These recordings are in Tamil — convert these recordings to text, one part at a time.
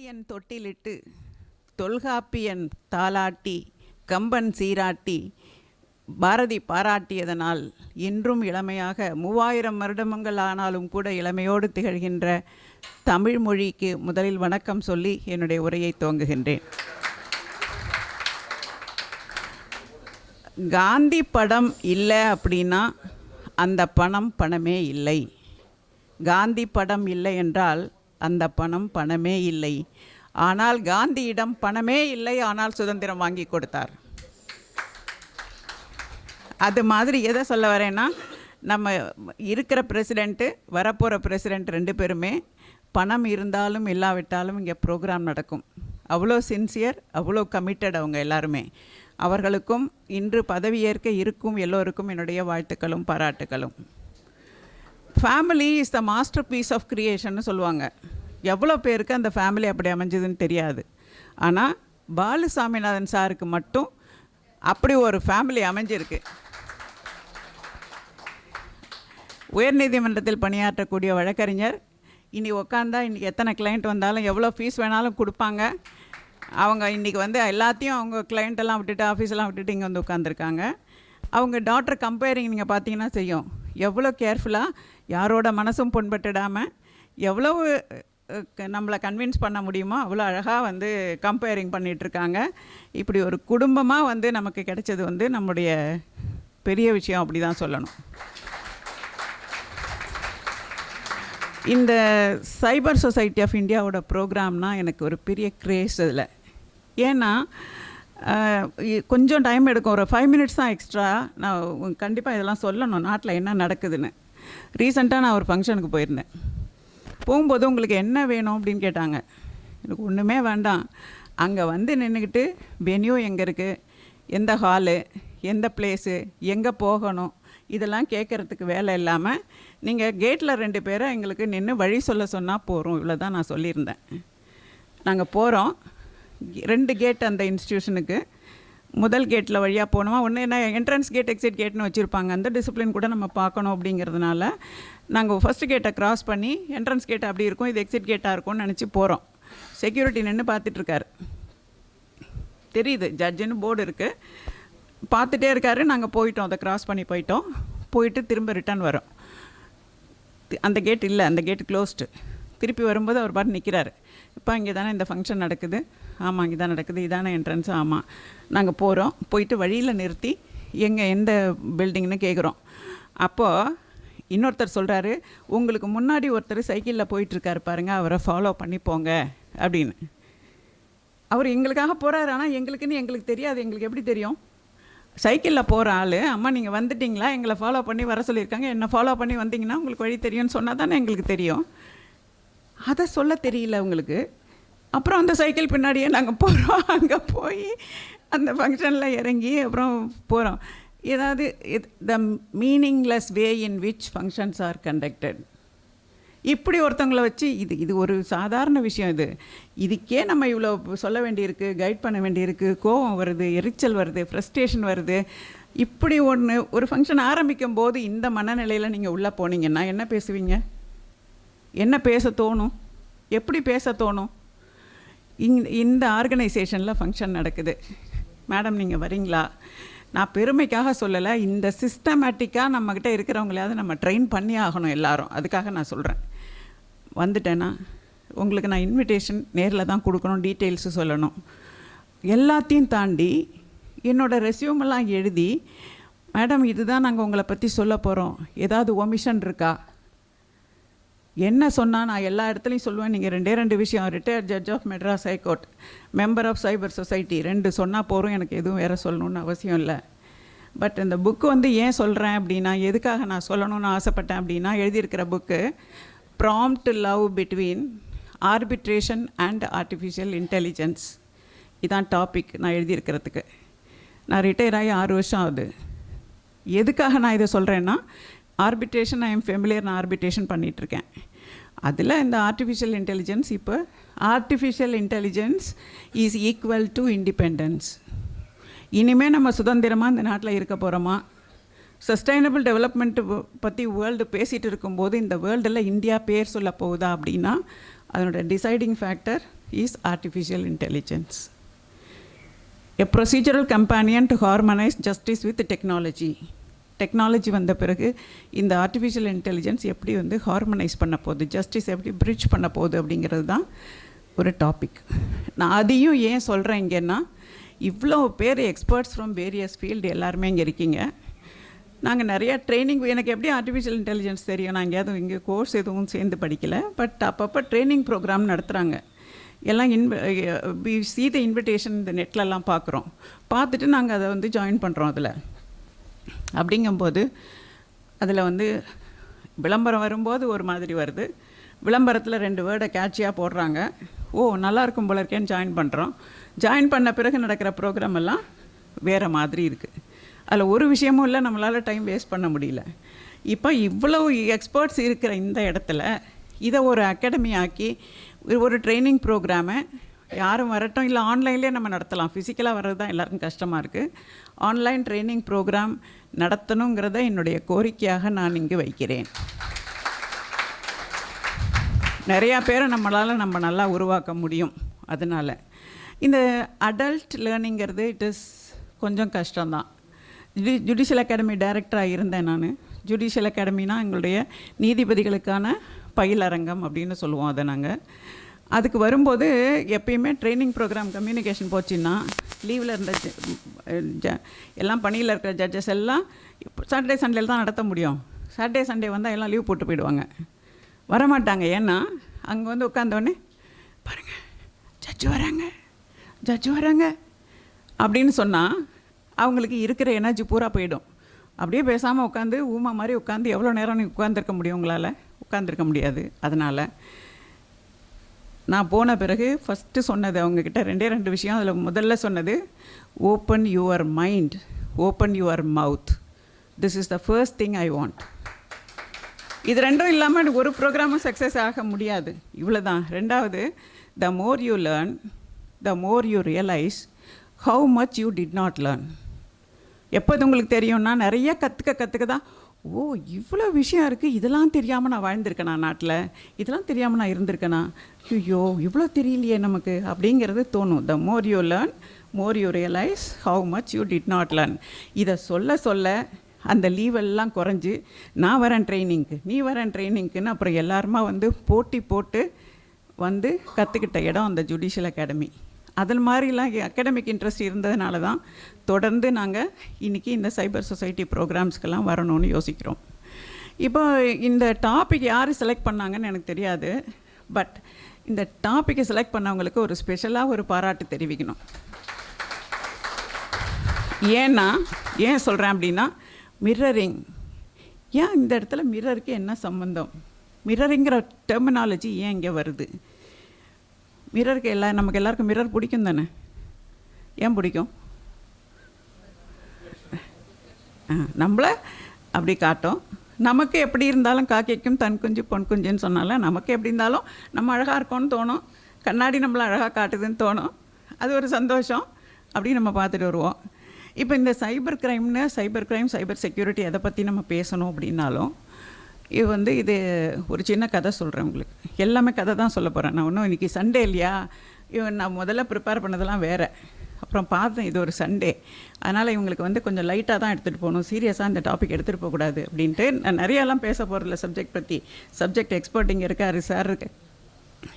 தொட்டியன் தொட்டிலிட்டு தொல்காப்பியன் தாலாட்டி கம்பன் சீராட்டி பாரதி பாராட்டியதனால் இன்றும் இளமையாக மூவாயிரம் வருடங்கள் ஆனாலும் கூட இளமையோடு திகழ்கின்ற தமிழ் மொழிக்கு முதலில் வணக்கம் சொல்லி என்னுடைய உரையை துவங்குகின்றேன். காந்தி படம் இல்லை அப்படின்னா அந்த பணம் பணமே இல்லை. காந்தி படம் இல்லை என்றால் அந்த பணம் பணமே இல்லை. ஆனால் காந்தியிடம் பணமே இல்லை ஆனால் சுதந்திரம் வாங்கி கொடுத்தார். அது மாதிரி எதை சொல்ல வரேன்னா நம்ம இருக்கிற பிரசிடெண்ட்டு வரப்போகிற பிரசிடெண்ட் ரெண்டு பேருமே பணம் இருந்தாலும் இல்லாவிட்டாலும் இங்கே ப்ரோக்ராம் நடக்கும். அவ்வளோ சின்சியர் அவ்வளோ கமிட்டட் அவங்க எல்லாருமே. அவர்களுக்கும் இன்று பதவியேற்க இருக்கும் எல்லோருக்கும் என்னுடைய வாழ்த்துக்களும் பாராட்டுக்களும். Family is the masterpiece of க்ரியேஷன்னு சொல்லுவாங்க. எவ்வளோ பேருக்கு அந்த ஃபேமிலி அப்படி அமைஞ்சதுன்னு தெரியாது. ஆனால் பாலு சாமிநாதன் சாருக்கு மட்டும் அப்படி ஒரு ஃபேமிலி அமைஞ்சிருக்கு. உயர்நீதிமன்றத்தில் பணியாற்றக்கூடிய வழக்கறிஞர் இனி உக்காந்தா இன்னைக்கு எத்தனை கிளைண்ட் வந்தாலும் எவ்வளோ ஃபீஸ் வேணாலும் கொடுப்பாங்க. அவங்க இன்றைக்கி வந்து எல்லாத்தையும் அவங்க கிளைண்ட்டெல்லாம் எல்லாம் விட்டுட்டு ஆஃபீஸெல்லாம் விட்டுட்டு இங்கே வந்து உட்காந்துருக்காங்க அவங்க டாக்டர் கம்பேரிங் நீங்கள் பார்த்தீங்கன்னா செய்யும். எவ்வளோ கேர்ஃபுல்லாக யாரோட மனசும் புண்பட்டுடாமல் எவ்வளவு க- நம்மளை கன்வின்ஸ் பண்ண முடியுமோ அவ்வளோ அழகாக வந்து கம்பேரிங் பண்ணிகிட்ருக்காங்க இப்படி ஒரு குடும்பமாக வந்து நமக்கு கிடைச்சது வந்து நம்முடைய பெரிய விஷயம் அப்படி தான் சொல்லணும். இந்த சைபர் சொசைட்டி ஆஃப் இந்தியாவோட ப்ரோக்ராம்னால் எனக்கு ஒரு பெரிய க்ரேஸ் அதில். ஏன்னா கொஞ்சம் டைம் எடுக்கும். ஒரு ஃபைவ் மினிட்ஸ் தான் எக்ஸ்ட்ரா நான் கண்டிப்பாக இதெல்லாம் சொல்லணும். நாட்டில் என்ன நடக்குதுன்னு. ரீசெண்டாக நான் ஒரு ஃபங்க்ஷனுக்கு போயிருந்தேன். போகும்போது உங்களுக்கு என்ன வேணும் அப்படின்னு கேட்டாங்க. எனக்கு ஒன்றுமே வேண்டாம். அங்கே வந்து நின்றுக்கிட்டு வென்யூ எங்கே இருக்குது எந்த ஹாலு எந்த பிளேஸு எங்கே போகணும்? இதெல்லாம் கேட்குறதுக்கு வேலை இல்லாமல் நீங்கள் கேட்டில் ரெண்டு பேரை எங்களுக்கு நின்று வழி சொல்ல சொன்னால் போகிறோம் இவ்வளோ தான் நான் சொல்லியிருந்தேன். நாங்கள் போகிறோம் ரெண்டு கேட் அந்த இன்ஸ்டியூஷனுக்கு முதல் கேட்டில் வழியாக போனோமா ஒன்று என்ன என்ட்ரன்ஸ் கேட் எக்ஸிட் கேட்னு வச்சுருப்பாங்க. அந்த டிசிப்ளின் கூட நம்ம பார்க்கணும் அப்படிங்கிறதுனால நாங்கள் ஃபஸ்ட்டு கேட்டை க்ராஸ் பண்ணி என்ட்ரன்ஸ் கேட் அப்படி இருக்கும் இது எக்ஸிட் கேட்டாக இருக்கும்னு நினச்சி போகிறோம் செக்யூரிட்டி நின்று பார்த்துட்ருக்காரு. தெரியுது ஜட்ஜுன்னு போர்டு இருக்குது பார்த்துட்டே இருக்காரு நாங்கள் போயிட்டோம் அதை க்ராஸ் பண்ணி போயிட்டோம். போயிட்டு திரும்ப ரிட்டர்ன் வரோம். அந்த கேட் இல்லை அந்த கேட் க்ளோஸ்டு திருப்பி வரும்போது அவர் பாட்டு நிற்கிறாரு இப்போ இங்கே தானே இந்த ஃபங்க்ஷன் நடக்குது. ஆமாம் இங்கே தான் நடக்குது. இதான என்ட்ரன்ஸ் ஆமாம் நாங்கள் போகிறோம் போயிட்டு வழியில் நிறுத்தி எங்கே எந்த பில்டிங்னு கேட்குறோம் அப்போது இன்னொருத்தர் சொல்கிறாரு உங்களுக்கு முன்னாடி ஒருத்தர் சைக்கிளில் போயிட்டுருக்காரு பாருங்கள் அவரை ஃபாலோ பண்ணி போங்க. அப்படின்னு. அவர் எங்களுக்காக போகிறாரு ஆனால் எங்களுக்குன்னு எங்களுக்கு தெரியாது. எங்களுக்கு எப்படி தெரியும்? சைக்கிளில் போகிற ஆள் அம்மா நீங்கள் வந்துட்டிங்களா? எங்களை ஃபாலோ பண்ணி வர சொல்லியிருக்காங்க. என்னை ஃபாலோ பண்ணி வந்தீங்கன்னா உங்களுக்கு வழி தெரியும்னு சொன்னால் தானே எங்களுக்கு தெரியும். அதை சொல்ல தெரியல உங்களுக்கு. அப்புறம் அந்த சைக்கிள் பின்னாடியே நாங்கள் போகிறோம் அங்கே போய் அந்த ஃபங்க்ஷனில் இறங்கி அப்புறம் போகிறோம் ஏதாவது the meaningless way in which functions are conducted இப்படி ஒருத்தவங்களை வச்சு இது இது ஒரு சாதாரண விஷயம் இது. இதுக்கே நம்ம இவ்வளோ சொல்ல வேண்டியிருக்கு கைட் பண்ண வேண்டியிருக்கு கோவம் வருது எரிச்சல் வருது ஃப்ரஸ்ட்ரேஷன் வருது. இப்படி ஒன்று ஒரு ஃபங்க்ஷன் ஆரம்பிக்கும் போது இந்த மனநிலையில் நீங்கள் உள்ளே போனீங்கன்னா என்ன பேசுவீங்க? என்ன பேச தோணும்? எப்படி பேச தோணும்? இங் இந்த ஆர்கனைசேஷனில் ஃபங்க்ஷன் நடக்குது. மேடம் நீங்கள் வரீங்களா? நான் பெருமைக்காக சொல்லலை இந்த சிஸ்டமேட்டிக்காக நம்மக்கிட்ட இருக்கிறவங்களையாவது நம்ம ட்ரெயின் பண்ணி ஆகணும் எல்லாரும். அதுக்காக நான் சொல்கிறேன் வந்துட்டேன்னா உங்களுக்கு நான் இன்விடேஷன் நேரில் தான் கொடுக்கணும் டீட்டெயில்ஸு சொல்லணும். எல்லாத்தையும் தாண்டி என்னோடய ரெஸ்யூமெல்லாம் எழுதி மேடம் இதுதான் நாங்கள் உங்களை பற்றி சொல்ல போகிறோம் ஏதாவது ஒமிஷன் இருக்கா? என்ன சொன்னால் நான் எல்லா இடத்துலையும் சொல்லுவேன். நீங்கள் ரெண்டே ரெண்டு விஷயம் retired judge of Madras high court member of cyber society ரெண்டு சொன்னால் போகிறோம் எனக்கு எதுவும் வேறு சொல்லணும்னு அவசியம் இல்லை. பட் இந்த புக்கு வந்து ஏன் சொல்கிறேன் அப்படின்னா எதுக்காக நான் சொல்லணும்னு ஆசைப்பட்டேன் அப்படின்னா எழுதியிருக்கிற book prompt love between arbitration and artificial intelligence இதான் டாபிக் நான் எழுதியிருக்கிறதுக்கு. நான் ரிட்டையர் ஆகி ஆறு வருஷம் ஆகுது. எதுக்காக நான் இதை சொல்கிறேன்னா ஆர்பிட்ரேஷன் ஐ எம் ஃபெமிலியர் நான் ஆர்பிட்ரேஷன் பண்ணிகிட்ருக்கேன் அதில் இந்த ஆர்டிஃபிஷியல் இன்டெலிஜென்ஸ் இப்போ artificial intelligence is equal to independence இனிமேல் நம்ம சுதந்திரமாக இந்த நாட்டில் இருக்க போகிறோமா சஸ்டைனபிள் டெவலப்மெண்ட்டு பற்றி வேர்ல்டு பேசிகிட்டு இருக்கும்போது இந்த வேர்ல்டில் இந்தியா பேர் சொல்ல போகுதா அப்படின்னா அதனோட deciding factor is artificial intelligence a procedural companion to harmonise justice with technology technology வந்த பிறகு இந்த ஆர்டிஃபிஷியல் இன்டெலிஜென்ஸ் எப்படி வந்து ஹார்மனைஸ் பண்ண போகுது ஜஸ்டிஸ் எப்படி பிரிட்ஜ் பண்ண போகுது அப்படிங்கிறது தான் ஒரு டாபிக் நான் அதையும் ஏன் சொல்கிறேன் இங்கேன்னா இவ்வளோ பேர் எக்ஸ்பர்ட்ஸ் ஃப்ரம் வேரியஸ் ஃபீல்டு எல்லாருமே இங்கே இருக்கீங்க. நாங்கள் நிறையா ட்ரைனிங் எனக்கு எப்படி ஆர்டிஃபிஷியல் இன்டெலிஜென்ஸ் தெரியும்? நான் எங்கேயாவது இங்கே கோர்ஸ் எதுவும் சேர்ந்து படிக்கலை. பட் அப்பப்போ ட்ரைனிங் ப்ரோக்ராம் நடத்துகிறாங்க எல்லாம் இன்வ வி சி த இன்விடேஷன் இந்த நெட்லலாம் பார்க்குறோம் பார்த்துட்டு நாங்கள் அதை வந்து ஜாயின் பண்ணுறோம் அதில். அப்படிங்கும்போது அதில் வந்து விளம்பரம் வரும்போது ஒரு மாதிரி வருது. விளம்பரத்தில் ரெண்டு வேர்டை கேட்சியாக போடுறாங்க. ஓ நல்லா இருக்கும் போல இருக்கேன்னு ஜாயின் பண்ணுறோம் ஜாயின் பண்ண பிறகு நடக்கிற ப்ரோக்ராம் எல்லாம் வேறு மாதிரி இருக்குது அதில் ஒரு விஷயமும் இல்லை நம்மளால் டைம் வேஸ்ட் பண்ண முடியல. இப்போ இவ்வளோ எக்ஸ்பர்ட்ஸ் இருக்கிற இந்த இடத்துல இதை ஒரு அகாடமி ஆக்கி ஒரு ட்ரைனிங் ப்ரோக்ராமை யாரும் வரட்டும். இல்லை ஆன்லைன்லேயே நம்ம நடத்தலாம். ஃபிசிக்கலாக வர்றது தான் எல்லாருக்கும் கஷ்டமாக இருக்குது ஆன்லைன் ட்ரைனிங் ப்ரோக்ராம் நடத்தணுங்கிறத என்னுடைய கோரிக்கையாக நான் இங்கு வைக்கிறேன். நிறையா பேரை நம்மளால் நம்ம நல்லா உருவாக்க முடியும். அதனால். இந்த அடல்ட் லேர்னிங்கிறது இட் இஸ் கொஞ்சம் கஷ்டம்தான். ஜுடி ஜுடிஷியல் அகாடமி டைரக்டராக இருந்தேன் நான். ஜுடிஷியல் அகாடமினா எங்களுடைய நீதிபதிகளுக்கான பயிலரங்கம் அப்படின்னு சொல்லுவோம் அதை நாங்கள் அதுக்கு வரும்போது எப்பயுமே ட்ரைனிங் ப்ரோக்ராம் கம்யூனிகேஷன் போச்சுன்னா லீவில் இருந்த ஜ எல்லாம் பணியில் இருக்கிற ஜட்ஜஸ் எல்லாம் சாட்டர்டே சண்டேல தான் நடத்த முடியும். சாட்டர்டே சண்டே வந்தால் எல்லாம் லீவ் போட்டு போயிடுவாங்க. வரமாட்டாங்க. ஏன்னா அங்கே வந்து உட்காந்தோடனே பாருங்கள் ஜட்ஜு வராங்க ஜட்ஜு வராங்க அப்படின்னு சொன்னால் அவங்களுக்கு இருக்கிற எனர்ஜி பூரா போயிடும். அப்படியே பேசாமல் உட்காந்து ஊமா மாதிரி உட்காந்து எவ்வளோ நேரம் நீங்கள் உட்காந்துருக்க முடியும் உங்களால்? உட்காந்துருக்க முடியாது. அதனால் நான் போன பிறகு ஃபஸ்ட்டு சொன்னது அவங்கக்கிட்ட ரெண்டே ரெண்டு விஷயம். அதில் முதல்ல சொன்னது open your mind open your mouth this is the first thing I want இது ரெண்டும் இல்லாமல் எனக்கு ஒரு ப்ரோக்ராமும் சக்ஸஸ் ஆக முடியாது. இவ்வளோ தான் ரெண்டாவது the more you learn the more you realise how much you did not learn எப்போது உங்களுக்கு தெரியும்னா நிறைய கற்றுக்க கற்றுக்க தான் ஓ இவ்வளோ விஷயம் இருக்குது இதெல்லாம் தெரியாமல் நான் வாழ்ந்திருக்கேனா நாட்டில்? இதெல்லாம் தெரியாமல் நான் இருந்திருக்கேனா? ஐயோ இவ்வளோ தெரியலையே நமக்கு. அப்படிங்கிறது தோணும். The more you learn more you realise how much you did not learn இதை சொல்ல சொல்ல அந்த லீவெல்லாம் குறைஞ்சி நான் வரேன் ட்ரைனிங்க்கு நீ வரேன் ட்ரைனிங்க்குன்னு அப்புறம் எல்லாருமா வந்து போட்டி போட்டு வந்து கற்றுக்கிட்ட இடம் அந்த ஜுடிஷியல் அகாடமி அதில் மாதிரிலாம் அகாடமிக் இன்ட்ரெஸ்ட் இருந்ததுனால தான் தொடர்ந்து நாங்கள் இன்றைக்கி இந்த சைபர் சொசைட்டி ப்ரோக்ராம்ஸ்க்கெல்லாம் வரணும்னு யோசிக்கிறோம். இப்போ இந்த டாபிக் யார் செலக்ட் பண்ணாங்கன்னு எனக்கு தெரியாது. பட் இந்த டாப்பிக்கை செலக்ட் பண்ணவங்களுக்கு ஒரு ஸ்பெஷலாக ஒரு பாராட்டு தெரிவிக்கணும். ஏன்னா ஏன் சொல்கிறேன் அப்படின்னா மிரரிங் ஏன் இந்த இடத்துல மிரருக்கு என்ன சம்மந்தம் மிரருங்கிற டெர்மினாலஜி ஏன் இங்கே வருது? மிரருக்கு எல்லா நமக்கு எல்லாருக்கும் மிரர் பிடிக்கும் தானே ஏன் பிடிக்கும்? நம்மளை அப்படி காட்டும். நமக்கு எப்படி இருந்தாலும் காக்கைக்கும் தன் குஞ்சு பொன் குஞ்சுன்னு சொன்னால நமக்கு எப்படி இருந்தாலும் நம்ம அழகாக இருக்கோம்னு தோணும். கண்ணாடி நம்மளை அழகாக காட்டுதுன்னு தோணும். அது ஒரு சந்தோஷம். அப்படி நம்ம பார்த்துட்டு வருவோம். இப்போ இந்த சைபர் க்ரைம்னு சைபர் க்ரைம் சைபர் செக்யூரிட்டி எதை பற்றி நம்ம பேசணும் அப்படின்னாலும் இது வந்து இது ஒரு சின்ன கதை சொல்கிறேன் உங்களுக்கு. எல்லாமே கதை தான் சொல்ல போகிறேன் நான் ஒன்றும் இன்றைக்கி சண்டே இல்லையா? இவன் நான் முதல்ல ப்ரிப்பேர் பண்ணதெல்லாம் வேறு. அப்புறம் பார்த்தேன் இது ஒரு சண்டே அதனால் இவங்களுக்கு வந்து கொஞ்சம் லைட்டாக தான் எடுத்துகிட்டு போகணும். சீரியஸாக இந்த டாபிக் எடுத்துகிட்டு போகக்கூடாது அப்படின்ட்டு நான் நிறையாலாம் பேச போகிறதில்ல சப்ஜெக்ட் பற்றி சப்ஜெக்ட் எக்ஸ்பர்ட் இங்கே இருக்கார் சார் இருக்கு.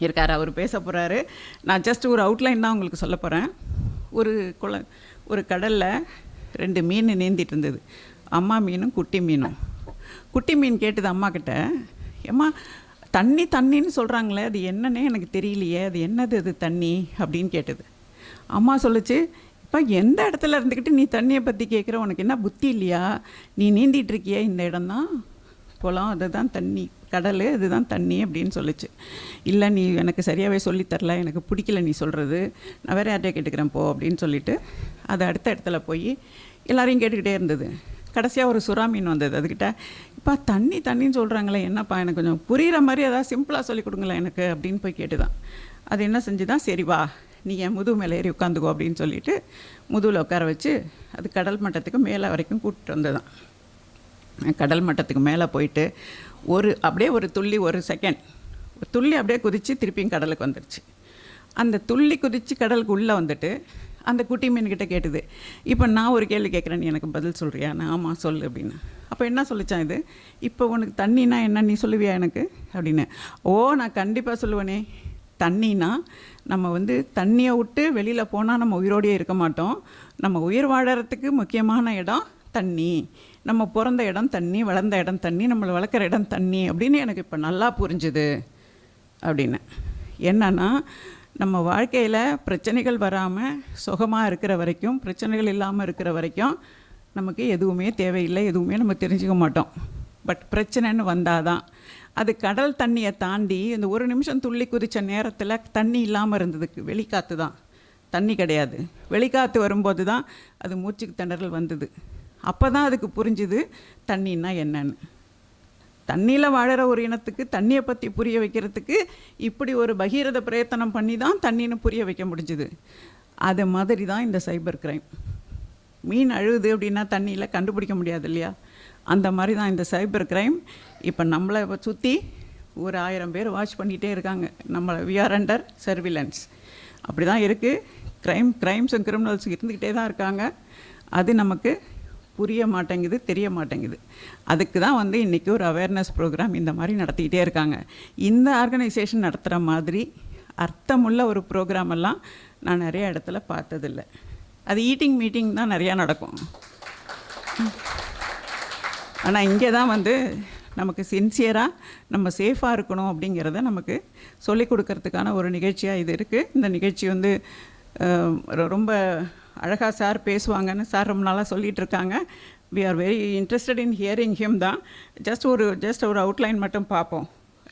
இருக்கார் அவர் பேச போகிறாரு நான் ஜஸ்ட் ஒரு அவுட்லைன் தான் உங்களுக்கு சொல்ல போகிறேன் ஒரு குள ஒரு கடலில் ரெண்டு மீன் நீந்திட்டு இருந்தது. அம்மா மீனும் குட்டி மீனும். குட்டி மீன் கேட்டது அம்மா கிட்ட ஏம்மா தண்ணி தண்ணின்னு சொல்கிறாங்களே அது என்னன்னே எனக்கு தெரியலையே அது என்னது அது தண்ணி? அப்படின்னு கேட்டது. அம்மா சொல்லுச்சு இப்போ எந்த இடத்துல இருந்துக்கிட்டு நீ தண்ணியை பற்றி கேட்குற உனக்கு என்ன புத்தி இல்லையா? நீ நீந்திட்டு இருக்கியே இந்த இடம்தான் குளம் அதுதான் தண்ணி. கடல் இதுதான் தண்ணி அப்படின்னு சொல்லுச்சு. இல்லை நீ எனக்கு சரியாகவே சொல்லித்தரல எனக்கு பிடிக்கல நீ சொல்கிறது நான் வேறு யார்கிட்ட கேட்டுக்கிறேன் போ அப்படின்னு சொல்லிட்டு அது அடுத்த இடத்துல போய் எல்லாரையும் கேட்டுக்கிட்டே இருந்தது. கடைசியாக ஒரு சுறா மீன் வந்தது. அதுக்கிட்ட இப்போ தண்ணி தண்ணின்னு சொல்கிறாங்களே என்னப்பா? எனக்கு கொஞ்சம் புரிகிற மாதிரி ஏதாவது சிம்பிளாக சொல்லி கொடுங்களேன் எனக்கு அப்படின்னு போய் கேட்டுதான். அது என்ன செஞ்சுதான்? சரி வா. நீ என் முதுகு மேலே ஏறி உட்காந்துக்கோ அப்படின்னு சொல்லிட்டு முதுகில் உட்கார வச்சு அது கடல் மட்டத்துக்கு மேலே வரைக்கும் கூப்பிட்டு வந்ததான் கடல் மட்டத்துக்கு மேலே போயிட்டு ஒரு அப்படியே ஒரு துள்ளி ஒரு செகண்ட் துள்ளி அப்படியே குதித்து திருப்பியும் கடலுக்கு வந்துடுச்சு அந்த துள்ளி குதித்து கடலுக்கு உள்ளே வந்துட்டு அந்த குட்டி மீன்கிட்ட கேட்டுது இப்போ நான் ஒரு கேள்வி கேட்குறேன் நீ எனக்கு பதில் சொல்கிறியா நான் ஆமாம் சொல்லு அப்படின்னு. அப்போ என்ன சொல்லிச்சான் இது? இப்போ உனக்கு தண்ணினா என்ன? நீ சொல்லுவியா எனக்கு? அப்படின்னு. ஓ நான் கண்டிப்பாக சொல்லுவேனே. தண்ணினா நம்ம வந்து தண்ணியை விட்டு வெளியில் போனால் நம்ம உயிரோடையே இருக்க மாட்டோம். நம்ம உயிர் வாழறதுக்கு முக்கியமான இடம் தண்ணி. நம்ம பிறந்த இடம் தண்ணி வளர்ந்த இடம் தண்ணி நம்மளை வளர்க்குற இடம் தண்ணி அப்படின்னு எனக்கு இப்போ நல்லா புரிஞ்சுது அப்படின்னு. என்னன்னா நம்ம வாழ்க்கையில் பிரச்சனைகள் வராமல் சுகமாக இருக்கிற வரைக்கும் பிரச்சனைகள் இல்லாமல் இருக்கிற வரைக்கும் நமக்கு எதுவுமே தேவையில்லை எதுவுமே நம்ம தெரிஞ்சுக்க மாட்டோம். பட் பிரச்சனைன்னு வந்தால் தான் அது கடல் தண்ணியை தாண்டி இந்த ஒரு நிமிஷம் துள்ளி குதித்த நேரத்தில் தண்ணி இல்லாமல் இருந்ததுக்கு வெளிக்காற்று தான். தண்ணி கிடையாது. வெளிக்காற்று வரும்போது தான் அது மூச்சுக்கு திணறல் வந்தது. அப்போ தான் அதுக்கு புரிஞ்சுது தண்ணின்னா என்னன்னு. தண்ணியில் வாழற ஒரு இனத்துக்கு தண்ணியை பற்றி புரிய வைக்கிறதுக்கு இப்படி ஒரு பகீரத பிரயத்தனம் பண்ணி தான் தண்ணின்னு புரிய வைக்க முடிஞ்சுது. அது மாதிரி தான் இந்த சைபர் கிரைம். மீன் அழுகுது அப்படின்னா தண்ணியில் கண்டுபிடிக்க முடியாது இல்லையா? அந்த மாதிரி தான் இந்த சைபர் கிரைம். இப்போ நம்மளை சுற்றி ஒரு ஆயிரம் பேர் வாட்ச் பண்ணிகிட்டே இருக்காங்க. நம்மளை வி ஆர் அண்டர் சர்விலன்ஸ் அப்படி தான் இருக்குது க்ரைம் க்ரைம்ஸ் அண்ட் கிரிமினல்ஸ் இருந்துக்கிட்டே தான் இருக்காங்க. அது நமக்கு புரிய மாட்டேங்குது தெரிய மாட்டேங்குது. அதுக்கு தான் வந்து இன்றைக்கி ஒரு அவேர்னஸ் ப்ரோக்ராம் இந்த மாதிரி நடத்திக்கிட்டே இருக்காங்க. இந்த ஆர்கனைசேஷன் நடத்துகிற மாதிரி அர்த்தமுள்ள ஒரு ப்ரோக்ராம் எல்லாம் நான் நிறைய இடத்துல பார்த்ததில்ல. அது ஈட்டிங் மீட்டிங் தான் நிறையா நடக்கும். ஆனால் இங்கே தான் வந்து நமக்கு சின்சியராக நம்ம சேஃபாக இருக்கணும் அப்படிங்கிறத நமக்கு சொல்லிக் கொடுக்கறதுக்கான ஒரு நிகழ்ச்சியாக இது இருக்குது இந்த நிகழ்ச்சி வந்து ரொம்ப அழகாக சார் பேசுவாங்கன்னு சார் ரொம்ப நாளாக சொல்லிகிட்டு இருக்காங்க. We are very interested in hearing him தான். ஜஸ்ட் ஒரு ஜஸ்ட் ஒரு அவுட்லைன் மட்டும் பார்ப்போம்.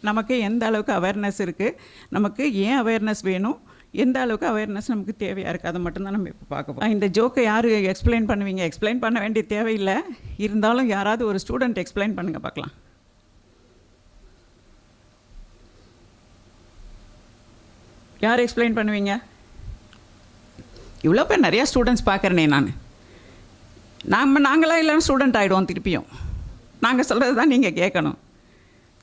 நமக்கு எந்த அளவுக்கு அவேர்னஸ் இருக்குது நமக்கு ஏன் அவேர்னஸ் வேணும்? எந்த அளவுக்கு அவேர்னஸ் நமக்கு தேவையாக இருக்குது அதை மட்டும்தான் நம்ம இப்போ பார்க்க போகிறோம் இந்த ஜோக்கை யார் எக்ஸ்பிளைன் பண்ணுவீங்க? எக்ஸ்பிளைன் பண்ண வேண்டிய தேவையில்லை. இருந்தாலும் யாராவது ஒரு ஸ்டூடெண்ட் எக்ஸ்பிளைன் பண்ணுங்கள் பார்க்கலாம். யார் எக்ஸ்பிளைன் பண்ணுவீங்க? இவ்வளோ பேர் நிறையா ஸ்டூடெண்ட்ஸ் பார்க்குறேனே நான். நாம் நாங்களாம் இல்லைன்னா ஸ்டூடெண்ட் ஆகிடுவோம் திருப்பியும். நாங்கள் சொல்கிறது தான் நீங்கள் கேட்கணும்.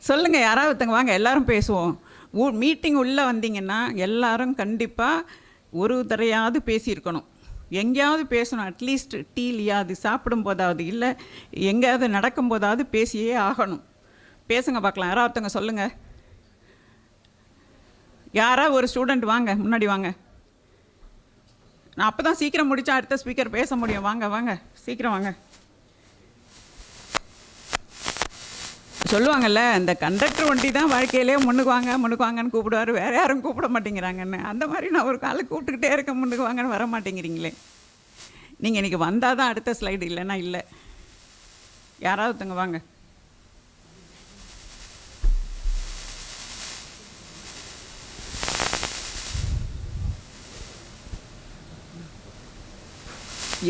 சொல்லுங்கள் யாராவது ஒருத்தங்க வாங்க எல்லாரும் பேசுவோம். மீட்டிங் உள்ளே வந்தீங்கன்னா எல்லாரும் கண்டிப்பாக ஒரு தடையாவது பேசியிருக்கணும். எங்கேயாவது பேசணும் அட்லீஸ்ட் டீலியாவது சாப்பிடும் போதாவது இல்லை எங்கேயாவது நடக்கும் போதாவது பேசியே ஆகணும். பேசுங்க பார்க்கலாம். யாராவது ஒருத்தங்க சொல்லுங்கள் யாராவது ஒரு ஸ்டூடெண்ட் வாங்க முன்னாடி வாங்க. நான் அப்போ தான் சீக்கிரம் முடித்தா அடுத்த ஸ்பீக்கர் பேச முடியும். வாங்க வாங்க. சீக்கிரம் வாங்க. சொல்லுவாங்கல்ல இந்த கண்டக்டர் வண்டி தான் வாழ்க்கையிலே முன்னுக்கு வாங்க முன்னுக்கு வாங்கன்னு கூப்பிடுவாரு. வேற யாரும் கூப்பிட மாட்டேங்கிறாங்கன்னு. அந்த மாதிரி நான் ஒரு காலை கூப்பிட்டுக்கிட்டே இருக்கேன் முன்னுக்கு வாங்கன்னு வர மாட்டேங்கிறீங்களே. நீங்கள் இன்றைக்கி வந்தால் தான் அடுத்த ஸ்லைடு இல்லைன்னா இல்லை. யாராவது ஒருத்தங்க வாங்க.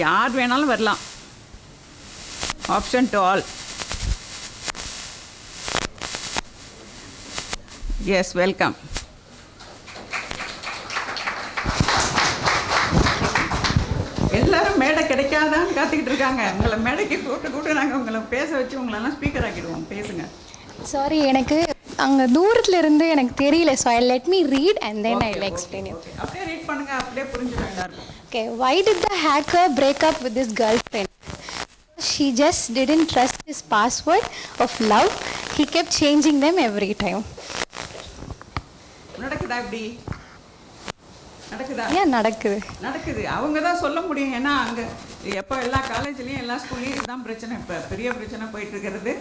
யார் வேணாலும் வரலாம். Option to all yes welcome எல்லாரும் மேடை கிடைக்காதான்னு காத்துக்கிட்டு இருக்காங்க. உங்களை மேடைக்கு கூப்பிட்டு கூப்பிட்டு நாங்கள் உங்களை பேச வச்சு உங்களெல்லாம் ஸ்பீக்கர் ஆக்கிடுவோம். பேசுங்க. சாரி எனக்கு அங்கே தூரத்துல இருந்து எனக்கு தெரியல. So I let me read and then I will explain அப்படியே ரீட் பண்ணுங்க. அப்படியே எல்லாருக்கும். Okay why did the hacker break up with this girlfriend she just didn't trust his password of love he kept changing them every time நடக்குதா இப்படி? நடக்குதா? ஏன் நடக்குது? நடக்குது. அவங்க தான் சொல்ல முடியும். ஏன்னா அங்கே எப்போ எல்லா காலேஜ்லேயும் எல்லா ஸ்கூல்லையும் இதுதான் பிரச்சனை. இப்போ பெரிய பிரச்சனை போயிட்டு இருக்கிறது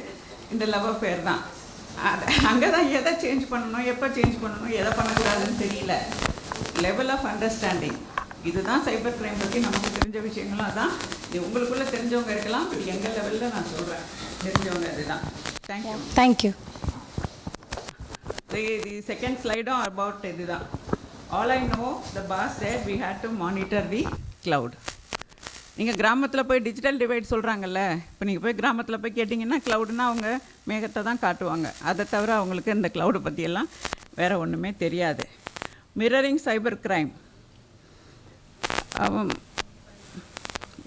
இந்த லவ் அஃபேர் தான். அங்கே தான் எதை சேஞ்ச் பண்ணணும் எப்போ சேஞ்ச் பண்ணணும் எதை பண்ணக்கூடாதுன்னு தெரியல. லெவல் ஆஃப் அண்டர்ஸ்டாண்டிங் இதுதான் சைபர் கிரைம் பற்றி நமக்கு தெரிஞ்ச விஷயங்களும் அதான் இது உங்களுக்குள்ளே தெரிஞ்சவங்க இருக்கலாம். எங்கள் லெவலில் நான் சொல்கிறேன் தெரிஞ்சவங்க இதுதான். Thank you thank you the, the second slide இதுதான். All I know the boss said we had to monitor the cloud நீங்கள் கிராமத்தில் போய் டிஜிட்டல் டிவைட் சொல்கிறாங்கல்ல இப்போ நீங்கள் போய் கிராமத்தில் போய் கேட்டிங்கன்னா க்ளவுடுனா அவங்க மேகத்தை தான் காட்டுவாங்க. அதை தவிர அவங்களுக்கு இந்த க்ளவுடு பற்றியெல்லாம் வேறு ஒன்றுமே தெரியாது. மிரரிங் சைபர் கிரைம்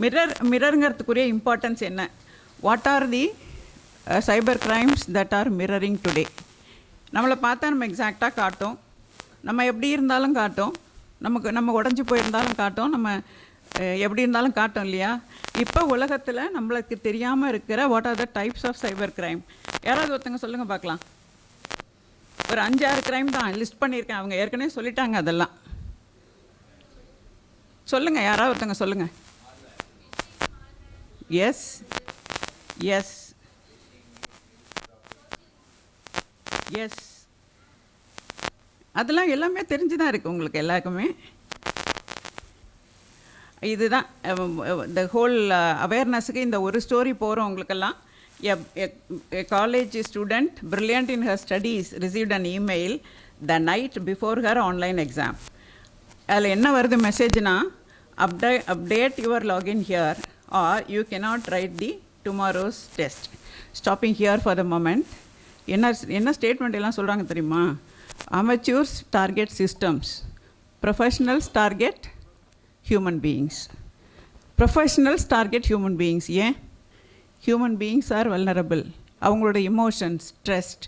மிரர் மிரருங்கிறதுக்குரிய இம்பார்ட்டன்ஸ் என்ன? What are the cyber crimes that are mirroring today நம்மளை பார்த்தா நம்ம எக்ஸாக்டாக காட்டும். நம்ம எப்படி இருந்தாலும் காட்டும். நமக்கு நம்ம உடஞ்சி போயிருந்தாலும் காட்டும். நம்ம எப்படி இருந்தாலும் காட்டும் இல்லையா? இப்போ உலகத்தில் நம்மளுக்கு தெரியாமல் இருக்கிற what are the types of cyber crime யாராவது ஒருத்தங்க சொல்லுங்கள் பார்க்கலாம். ஒரு அஞ்சாறு கிரைம் தான் லிஸ்ட் பண்ணியிருக்கேன். அவங்க ஏற்கனவே சொல்லிட்டாங்க அதெல்லாம். சொல்லுங்கள் யாராவது ஒருத்தங்க சொல்லுங்கள் எஸ் எஸ் எஸ் அதெல்லாம் எல்லாமே தெரிஞ்சு தான் இருக்குது உங்களுக்கு எல்லாருக்குமே. இதுதான் இந்த ஹோல் அவேர்னஸுக்கு இந்த ஒரு ஸ்டோரி போகிறோம் உங்களுக்கெல்லாம் a college student brilliant in her studies received an email the night before her online exam அதில் என்ன வருது மெசேஜ்னா update update your login here are you cannot write the tomorrow's test stopping here for the moment என்ன என்ன ஸ்டேட்மெண்ட் எல்லாம் சொல்கிறாங்க தெரியுமா? Amateurs target systems professionals target human beings professionals target human beings ஏன்? ஹியூமன் பீயிங்ஸ் ஆர் வல்னரபிள் அவங்களோட இமோஷன்ஸ் ஸ்ட்ரெஸ்ட்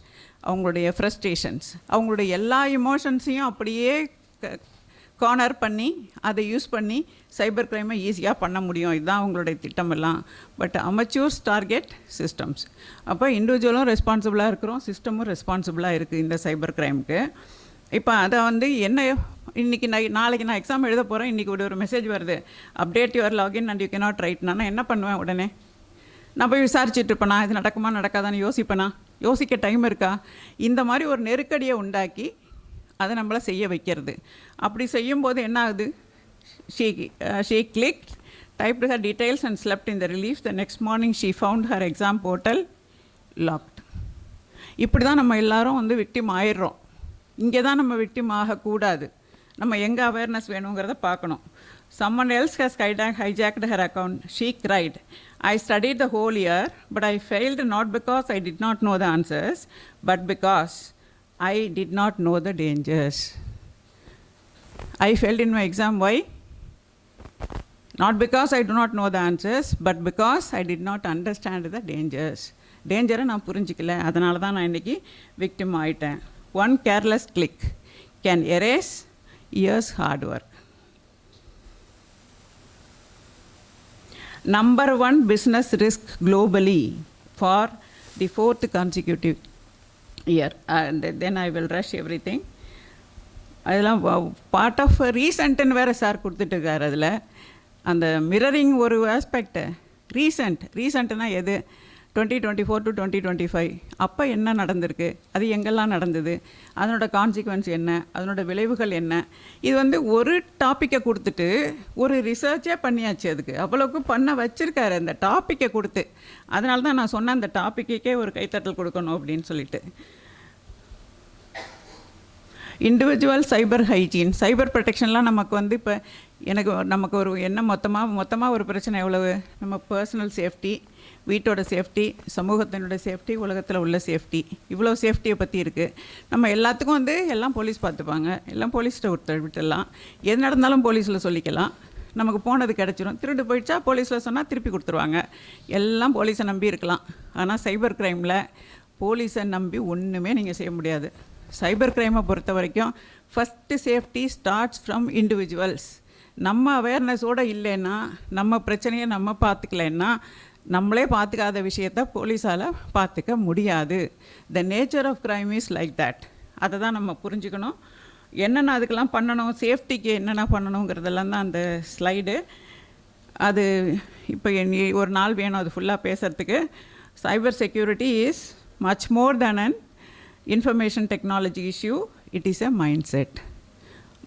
அவங்களுடைய ஃப்ரஸ்ட்ரேஷன்ஸ் அவங்களுடைய எல்லா இமோஷன்ஸையும் அப்படியே கார்னர் பண்ணி அதை யூஸ் பண்ணி சைபர் கிரைமை ஈஸியாக பண்ண முடியும். இதுதான் அவங்களுடைய திட்டமெல்லாம். பட் அமச்சூர்ஸ் டார்கெட் சிஸ்டம்ஸ் அப்போ இண்டிவிஜுவலும் ரெஸ்பான்சிபிளாக இருக்கிறோம். சிஸ்டமும் ரெஸ்பான்சிபிளாக இருக்குது இந்த சைபர் கிரைமுக்கு இப்போ அதை வந்து என்ன இன்றைக்கி நான் நாளைக்கு நான் எக்ஸாம் எழுத போகிறேன் இன்றைக்கி ஒரு ஒரு மெசேஜ் வருது. Update your login and you cannot write நான் என்ன பண்ணுவேன் உடனே? நான் போய் விசாரிச்சுட்டு இருப்பேனா? இது நடக்குமா நடக்காதான்னு யோசிப்பேனா? யோசிக்க டைம் இருக்கா? இந்த மாதிரி ஒரு நெருக்கடியை உண்டாக்கி அதை நம்மளை செய்ய வைக்கிறது. அப்படி செய்யும்போது என்ன ஆகுது she she click typed her details and slept in the relief the next morning she found her exam portal locked இப்படி தான் நம்ம எல்லாரும் வந்து விக்டிம் ஆயிடுறோம். இங்கே தான் நம்ம விக்டிம் ஆகக்கூடாது. நம்ம எங்கே அவேர்னஸ் வேணுங்கிறத பார்க்கணும். Someone else has hijack- hijacked her account she cried I studied the whole year but I failed not because I did not know the answers but because i did not know the dangers i failed in my exam why not because I do not know the answers, but because I did not understand the dangers. டேஞ்சரை நான் புரிஞ்சிக்கல அதனால தான் நான் இன்றைக்கி விக்டிம் ஆயிட்டேன் one careless click can erase years hard work number one business risk globally for the fourth consecutive year and then I will rush everything அதெல்லாம் பார்ட் ஆஃப் ரீசன்ட்டுன்னு வேறு சார் கொடுத்துட்ருக்காரு அதில். அந்த மிரரிங் ஒரு ஆஸ்பெக்ட் ரீசன்ட் ரீசன்ட்னா எது? Twenty twenty four to twenty twenty five அப்போ என்ன நடந்திருக்கு? அது எங்கெல்லாம் நடந்தது? அதனோட கான்சிக்வன்ஸ் என்ன? அதனோட விளைவுகள் என்ன? இது வந்து ஒரு டாப்பிக்கை கொடுத்துட்டு ஒரு ரிசர்ச்சே பண்ணியாச்சு அதுக்கு. அவ்வளோக்கு பண்ண வச்சுருக்காரு. அந்த டாப்பிக்கை கொடுத்து. அதனால தான் நான் சொன்ன அந்த டாப்பிக்கே ஒரு கைத்தட்டல் கொடுக்கணும் அப்படின்னு சொல்லிட்டு. இண்டிவிஜுவல் சைபர் ஹைஜீன் சைபர் ப்ரொடெக்ஷன்லாம் நமக்கு வந்து இப்போ எனக்கு நமக்கு ஒரு என்ன மொத்தமாக மொத்தமாக ஒரு பிரச்சனை எவ்வளவு? நம்ம பர்சனல் சேஃப்டி வீட்டோட சேஃப்டி சமூகத்தினோட சேஃப்டி உலகத்தில் உள்ள சேஃப்டி. இவ்வளோ சேஃப்டியை பற்றி இருக்குது நம்ம எல்லாத்துக்கும் வந்து எல்லாம் போலீஸ் பார்த்துப்பாங்க. எல்லாம் போலீஸ்கிட்ட ஒருத்தர் விட்டுடலாம். எது நடந்தாலும் போலீஸில் சொல்லிக்கலாம். நமக்கு போனது கிடச்சிரும். திருடு போயிடுச்சா போலீஸில் சொன்னால் திருப்பி கொடுத்துருவாங்க. எல்லாம் போலீஸை நம்பி இருக்கலாம். ஆனால் சைபர் க்ரைமில் போலீஸை நம்பி ஒன்றுமே நீங்கள் செய்ய முடியாது. சைபர் க்ரைமை பொறுத்த வரைக்கும் first safety starts from individuals நம்ம அவேர்னஸோடு இல்லைன்னா நம்ம பிரச்சனையை நம்ம பார்த்துக்கலைன்னா நம்மளே பார்த்துக்காத விஷயத்த போலீஸால் பார்த்துக்க முடியாது. The nature of crime is like that அதை தான் நம்ம புரிஞ்சுக்கணும். என்னென்ன அதுக்கெல்லாம் பண்ணணும்? சேஃப்டிக்கு என்னென்ன பண்ணணுங்கிறதெல்லாம் தான் அந்த ஸ்லைடு. அது இப்போ என் ஒரு நாள் வேணும் அது ஃபுல்லாக பேசுகிறதுக்கு cyber security is much more than an information technology issue it is a mind set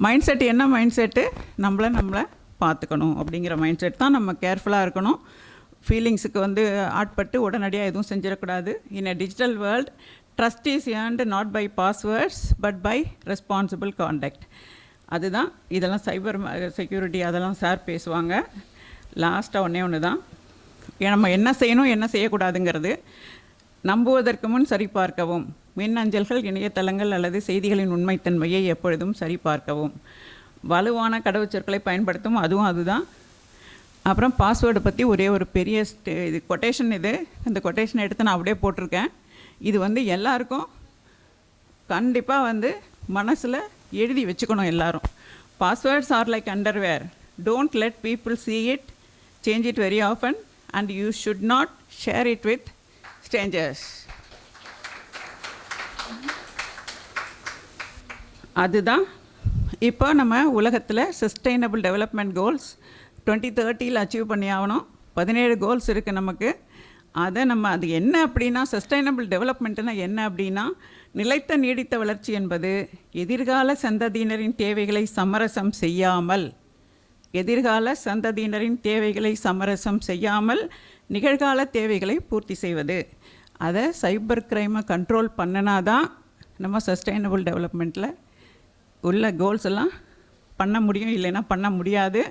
mind set என்ன மைண்ட் செட்டு நம்மளை நம்மளை பார்த்துக்கணும் அப்படிங்கிற மைண்ட் செட் தான் நம்ம கேர்ஃபுல்லாக இருக்கணும். ஃபீலிங்ஸுக்கு வந்து ஆட்பட்டு உடனடியாக எதுவும் செஞ்சிடக்கூடாது. In a digital world trust is earned not by passwords but by responsible contact அதுதான் இதெல்லாம் சைபர் செக்யூரிட்டி uh, அதெல்லாம் சார் பேசுவாங்க. லாஸ்ட்டாக ஒன்றே ஒன்று தான் ஏ- நம்ம என்ன செய்யணும் என்ன செய்யக்கூடாதுங்கிறது நம்புவதற்கு முன் சரிபார்க்கவும். மின்னஞ்சல்கள் இணையதளங்கள் அல்லது செய்திகளின் உண்மைத்தன்மையை எப்பொழுதும் சரிபார்க்கவும். வலுவான கடவுச்சொற்களை பயன்படுத்தும் அதுவும் அதுதான். அப்புறம் பாஸ்வேர்டை பற்றி ஒரே ஒரு பெரிய ஸ்டே- இது கொட்டேஷன் இது. அந்த கொட்டேஷன் எடுத்து நான் அப்படியே போட்டிருக்கேன். இது வந்து எல்லாருக்கும் கண்டிப்பாக வந்து மனசில் எழுதி வச்சுக்கணும் எல்லாரும். Passwords are like underwear don't let people see it change it very often and you should not share it with strangers அதுதான். இப்போ நம்ம உலகத்தில் சஸ்டைனபிள் டெவலப்மெண்ட் கோல்ஸ் டுவெண்ட்டி தேர்ட்டியில் அச்சீவ் பண்ணி ஆகணும். பதினேழு கோல்ஸ் இருக்குது நமக்கு. அதை நம்ம அது என்ன அப்படின்னா சஸ்டைனபிள் டெவலப்மெண்ட்னா என்ன அப்படின்னா நிலைத்த நீடித்த வளர்ச்சி என்பது எதிர்கால சந்ததியினரின் தேவைகளை சமரசம் செய்யாமல் எதிர்கால சந்ததியினரின் தேவைகளை சமரசம் செய்யாமல் நிகழ்கால தேவைகளை பூர்த்தி செய்வது. அதை சைபர் கிரைமை கண்ட்ரோல் பண்ணினா தான் நம்ம சஸ்டைனபிள் டெவலப்மெண்ட்டில் உள்ள கோல்ஸ் எல்லாம் பண்ண முடியும். இல்லைன்னா பண்ண முடியாது.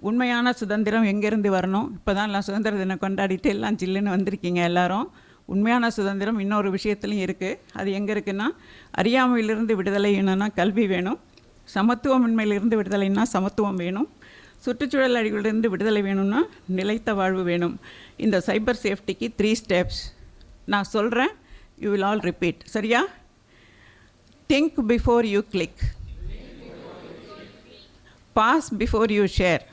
உண்மையான சுதந்திரம் எங்கேருந்து வரணும்? இப்போ தான் எல்லாம் சுதந்திர தினம் கொண்டாடிட்டு எல்லாம் ஜில்லுன்னு வந்திருக்கீங்க எல்லாரும். உண்மையான சுதந்திரம் இன்னொரு விஷயத்துலையும் இருக்குது அது எங்கே இருக்குன்னா அறியாமையிலிருந்து விடுதலை என்னன்னா கல்வி வேணும். சமத்துவமின்மையிலிருந்து விடுதலைன்னா சமத்துவம் வேணும். சுற்றுச்சூழல் அழிவுலேருந்து விடுதலை வேணும்னா நிலைத்த வாழ்வு வேணும். இந்த சைபர் சேஃப்டிக்கு த்ரீ ஸ்டெப்ஸ் நான் சொல்கிறேன் யூ வில் ஆல் ரிப்பீட் சரியா? Think before you click pause before you share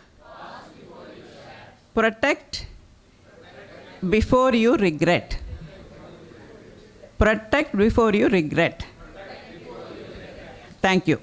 protect before you regret. Protect before you regret. Thank you